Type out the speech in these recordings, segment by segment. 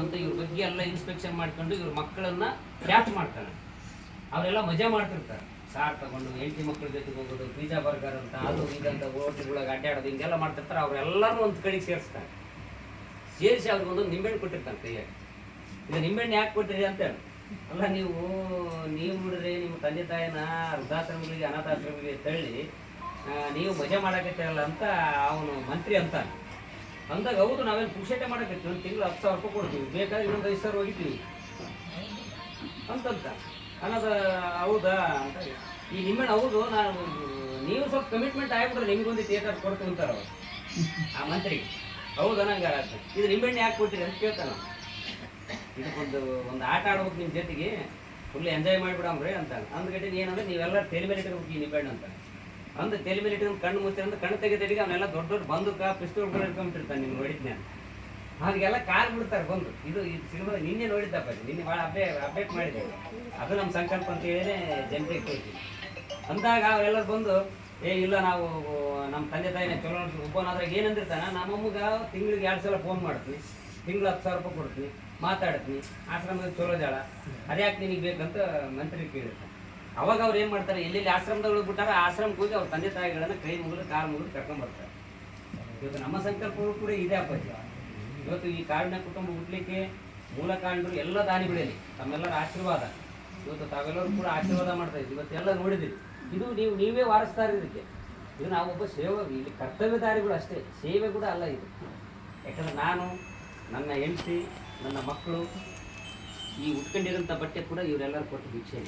ಏನಂತ ಇವ್ರ ಬಗ್ಗೆ ಎಲ್ಲ ಇನ್ಸ್ಪೆಕ್ಷನ್ ಮಾಡ್ಕೊಂಡು ಇವ್ರ ಮಕ್ಕಳನ್ನ ಕ್ಯಾಚ್ ಮಾಡ್ತಾನೆ ಅವರೆಲ್ಲ ಮಜಾ ಮಾಡ್ತಿರ್ತಾರೆ. ಸಾರ್ ತಗೊಂಡು ಹೆಂಡತಿ ಮಕ್ಕಳ ಜೊತೆಗೆ ಹೋಗೋದು ಪಿಜ್ಜಾ ಬರ್ಗರ್ ಅಂತ, ಅದು ಇದಂತ ಒಳಗೆ ಅಡ್ಡಾಡೋದು ಹಿಂಗೆಲ್ಲ ಮಾಡ್ತಿರ್ತಾರೆ. ಅವರೆಲ್ಲರೂ ಒಂದು ಕಡೆಗೆ ಸೇರಿಸ್ತಾರೆ. ಸೇರಿಸಿ ಅವ್ರಿಗೆ ಒಂದು ನಿಂಬೆಹಣ್ಣು ಕೊಟ್ಟಿರ್ತಾನೆ ಕೈಯಾಗ. ಇದು ನಿಂಬೆಹಣ್ಣು ಯಾಕೆ ಕೊಟ್ಟಿರಿ ಅಂತ ಅಲ್ಲ, ನೀವು ನೀವು ನೋಡಿದ್ರೆ ನಿಮ್ಮ ತಂದೆ ತಾಯಿನ ವೃದ್ಧಾಶ್ರಮಗಳಿಗೆ, ಅನಾಥಾಶ್ರಮಗಳಿಗೆ ತಳ್ಳಿ ನೀವು ಮಜಾ ಮಾಡಕತ್ತಿರಲ್ಲ ಅಂತ ಅವನು ಮಂತ್ರಿ ಅಂತಾನೆ. ಅಂದಾಗ ಹೌದು ನಾವೇನು ಪುಕ್ಷಟೆ ಮಾಡಕತ್ತೀವಿ ಒಂದು ತಿಂಗಳು ಹತ್ತು ಸಾವಿರ ರೂಪಾಯಿ ಕೊಡ್ತೀವಿ. ಬೇಕಾದ್ರೆ ಇನ್ನೊಂದು ಐದು ಸಾವಿರ ಹೋಗಿದ್ದೀವಿ. ಅಂತಂತ ಅನ್ನೋದ ಹೌದಾ ಅಂತ ಈ ನಿಮ್ಮಣ್ಣ ಹೌದು, ನಾನು ನೀವು ಸ್ವಲ್ಪ ಕಮಿಟ್ಮೆಂಟ್ ಆಗ್ಬಿಟ್ರೆ ನಿಮ್ಗೊಂದು ಥಿಯೇಟರ್ ಕೊಡ್ತೀವಿ ಅಂತಾರ ಅವ್ರು. ಆ ಮಂತ್ರಿ ಹೌದಾ, ನಂಗೆ. ಇದು ನಿಂಬೆಣ್ಣೆ ಯಾಕೆ ಕೊಡ್ತೀರಿ ಅಂತ ಕೇಳ್ತಾನ. ಇದಕ್ಕೊಂದು, ಒಂದು ಆಟ ಆಡ್ಬೇಕು ನಿಮ್ಮ ಜೊತೆಗೆ. ಫುಲ್ ಎಂಜಾಯ್ ಮಾಡಿಬಿಡಮ್ರಿ ಅಂತ ಅಂದ್ಗಟ್ಟಿಗೆ ಏನಂದ್ರೆ ನೀವೆಲ್ಲ ತಲೆ ಮೇಲೆ ಇಟ್ಕೊಂಡು ಈ ನಿಂಬೆಣ್ಣೆ ಅಂತ ಅಂದು ತಲೆ ಮೇಲೆ ಇಟ್ಕೊಂಡು ಕಣ್ಣು ಮುಚ್ಚಿ ಅಂದ್ರೆ ಕಣ್ಣು ತೆಗೆದಿಡಿಗೆ ಅವನ್ನೆಲ್ಲ ದೊಡ್ಡ ದೊಡ್ಡ ಬಂದೂಕ ಪಿಸ್ತೂಲ್ಗಳು ಇಟ್ಕೊಂಡ್ಬಿಟ್ಟಿರ್ತಾನೆ ನಿಮ್ಗೆ ನೋಡಿದ್ನೆ ಹಾಗೆಲ್ಲ ಕಾಲ್ ಬಿಡ್ತಾರೆ ಬಂದು. ಇದು ಇದು ಸಿನಿಮಾ ನಿನ್ನೆ ನೋಡಿದ್ದಪ್ಪ. ನಿನ್ನೆ ಭಾಳ ಅಪ್ಡೇಟ್ ಅಪ್ಡೇಟ್ ಮಾಡಿದೆ. ಅದು ನಮ್ಮ ಸಂಕಲ್ಪ ಅಂತ ಹೇಳಿನೇ ಜನರಿಗೆ ಕೊಡ್ತೀವಿ ಅಂದಾಗ ಅವರೆಲ್ಲ ಬಂದು, ಏ, ಇಲ್ಲ ನಾವು, ನಮ್ಮ ತಂದೆ ತಾಯಿನ ಚಲೋ ನೋಡ್ತೀವಿ. ಒಬ್ಬನಾದ್ರಾಗ ಏನಂದಿರ್ತಾನೆ ನಮ್ಮಮ್ಮಗೆ ತಿಂಗಳಿಗೆ ಎರಡು ಸಲ ಫೋನ್ ಮಾಡ್ತೀನಿ. ತಿಂಗಳು ಹತ್ತು ಸಾವಿರ ರೂಪಾಯಿ ಕೊಡ್ತೀನಿ. ಮಾತಾಡ್ತೀನಿ. ಆಶ್ರಮದಲ್ಲಿ ಚಲೋ ಜಾಳ ಅದ್ಯಾಕೆ ನಿನಗೆ ಬೇಕಂತ ಮಂತ್ರಿ ಕೇಳಿರ್ತಾನೆ. ಅವಾಗ ಅವ್ರು ಏನು ಮಾಡ್ತಾರೆ? ಎಲ್ಲೆಲ್ಲಿ ಆಶ್ರಮದೊಳಗೆ ಬಿಟ್ಟಾರ ಆಶ್ರಮ ಹೋಗಿ ಅವ್ರ ತಂದೆ ತಾಯಿಗಳನ್ನ ಕೈ ಮುಗಿದು ಕಾಲು ಮುಗಿದು ಕರ್ಕೊಂಡ್ಬರ್ತಾರೆ ಇವತ್ತು ನಮ್ಮ ಸಂಕಲ್ಪಗಳು ಕೂಡ ಇದೆ ಅಪ್ಪಾಜಿ. ಇವತ್ತು ಈ ಕಾಡಿನ ಕುಟುಂಬ ಹುಟ್ಟಲಿಕ್ಕೆ ಮೂಲ ಎಲ್ಲ ಎಲ್ಲ ದಾನಿಗಳಲ್ಲಿ, ತಮ್ಮೆಲ್ಲರ ಆಶೀರ್ವಾದ. ಇವತ್ತು ತಾವೆಲ್ಲರೂ ಕೂಡ ಆಶೀರ್ವಾದ ಮಾಡ್ತಾ ಇದ್ದೀವಿ ಇವತ್ತೆಲ್ಲ ನೋಡಿದ್ದೀವಿ ಇದು ನೀವು, ನೀವೇ ವಾರಿಸ್ತಾ ಇದಕ್ಕೆ. ಇದು ನಾವೊಬ್ಬ ಸೇವೆ, ಇಲ್ಲಿ ಕರ್ತವ್ಯದಾರಿಗಳು ಅಷ್ಟೇ. ಸೇವೆ ಕೂಡ ಅಲ್ಲ ಇದು. ಯಾಕಂದ್ರೆ ನಾನು, ನನ್ನ ಹೆಂಡತಿ, ನನ್ನ ಮಕ್ಕಳು ಈ ಉಟ್ಕೊಂಡಿರೋಂಥ ಬಟ್ಟೆ ಕೂಡ ಇವರೆಲ್ಲರೂ ಕೊಟ್ಟು ಭಿಕ್ಷೆ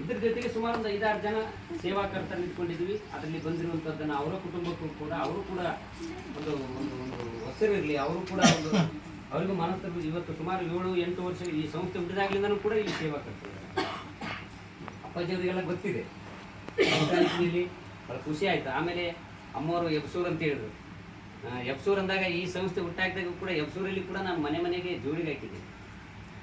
ಇದ್ರ ಜೊತೆಗೆ ಸುಮಾರು ಒಂದು ಐದಾರು ಜನ ಸೇವಾಕರ್ತರು ಇಟ್ಕೊಂಡಿದ್ವಿ ಅದರಲ್ಲಿ ಬಂದಿರುವಂತದ್ದನ್ನ ಅವರ ಕುಟುಂಬಕ್ಕೂ ಕೂಡ, ಅವರು ಕೂಡ ಒಂದು ಒಂದು ಒಂದು ಹೊಸರಿರಲಿ ಅವರು ಕೂಡ ಒಂದು ಅವ್ರಿಗೂ ಮನಸ್ಸು ಇವತ್ತು ಸುಮಾರು ಏಳು, ಎಂಟು ವರ್ಷ ಈ ಸಂಸ್ಥೆ ಹುಟ್ಟಿದಾಗ್ಲಿಂದನೂ ಕೂಡ ಇಲ್ಲಿ ಅಪ್ಪಾಜಿ ಅವರಿಗೆಲ್ಲ ಗೊತ್ತಿದೆ. ಭಾಳ ಖುಷಿ ಆಯ್ತು. ಆಮೇಲೆ ಅಮ್ಮವರು ಎಬ್ಸೂರ್ ಅಂತ ಹೇಳಿದ್ರು. ಎಬ್ಸೂರ್ ಅಂದಾಗ ಈ ಸಂಸ್ಥೆ ಹುಟ್ಟಾಕಿದಾಗ ಕೂಡ ಎಬ್ಸೂರಲ್ಲಿ ಕೂಡ ನಾನು ಮನೆ ಮನೆಗೆ ಜೋಡಿಗೆ ಹಾಕಿದ್ದೆ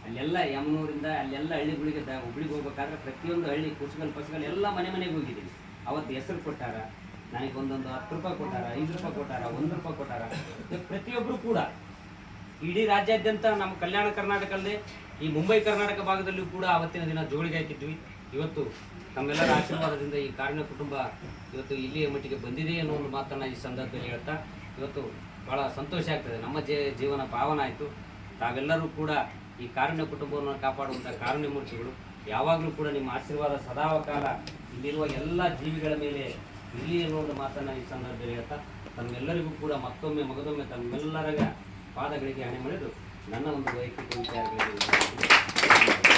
ಅಲ್ಲೆಲ್ಲ ಯಮನೂರಿಂದ ಅಲ್ಲೆಲ್ಲ ಹಳ್ಳಿಗಳಿಗೆ ಹುಬ್ಳಿಗೆ ಹೋಗ್ಬೇಕಾದ್ರೆ ಪ್ರತಿಯೊಂದು ಹಳ್ಳಿ ಕುಸುಗಲ್ ಪಸುಗಲ್ ಎಲ್ಲ ಮನೆ ಮನೆಗೆ ಹೋಗಿದ್ದೀನಿ ಅವತ್ತು ಹೆಸರು ಕೊಟ್ಟಾರ, ನನಗೆ ಒಂದೊಂದು ಹತ್ತು ರೂಪಾಯಿ ಕೊಟ್ಟಾರ, ಐದು ರೂಪಾಯಿ ಕೊಟ್ಟಾರ, ಒಂದು ರೂಪಾಯಿ ಕೊಟ್ಟಾರ. ಪ್ರತಿಯೊಬ್ಬರು ಕೂಡ ಇಡೀ ರಾಜ್ಯಾದ್ಯಂತ ನಮ್ಮ ಕಲ್ಯಾಣ ಕರ್ನಾಟಕದಲ್ಲಿ, ಈ ಮುಂಬೈ ಕರ್ನಾಟಕ ಭಾಗದಲ್ಲೂ ಕೂಡ ಅವತ್ತಿನ ದಿನ ಜೋಳಿಗೆ ಹಾಕಿದ್ವಿ. ಇವತ್ತು ತಮ್ಮೆಲ್ಲರ ಆಶೀರ್ವಾದದಿಂದ ಈ ಕಾರಣ ಕುಟುಂಬ ಇವತ್ತು ಇಲ್ಲಿಯ ಮಟ್ಟಿಗೆ ಬಂದಿದೆ ಅನ್ನೋ ಒಂದು ಮಾತನ್ನು ಈ ಸಂದರ್ಭದಲ್ಲಿ ಹೇಳ್ತಾ, ಇವತ್ತು ಭಾಳ ಸಂತೋಷ ಆಗ್ತದೆ. ನಮ್ಮ ಜೀವನ ಪಾವನ ಆಯಿತು. ತಾವೆಲ್ಲರೂ ಕೂಡ ಈ ಕಾರುಣ್ಯ ಕುಟುಂಬವನ್ನು ಕಾಪಾಡುವಂಥ ಕಾರುಣ್ಯ ಮೂರ್ತಿಗಳು ಯಾವಾಗಲೂ ಕೂಡ ನಿಮ್ಮ ಆಶೀರ್ವಾದ ಸದಾವಕಾಲ ಇಲ್ಲಿರುವ ಎಲ್ಲ ಜೀವಿಗಳ ಮೇಲೆ ಇಲ್ಲಿ ಒಂದು ಮಾತನ್ನು ಈ ಸಂದರ್ಭದಲ್ಲಿ ಹೇಳ್ತಾ, ತಮ್ಮೆಲ್ಲರಿಗೂ ಕೂಡ ಮತ್ತೊಮ್ಮೆ, ಮಗದೊಮ್ಮೆ ತಮ್ಮೆಲ್ಲರ ಪಾದಗಳಿಗೆ ಹಣೆ ಮಾಡಿದ್ದು ನನ್ನ ಒಂದು ವೈಯಕ್ತಿಕ ವಿಚಾರಗಳಿಗೆ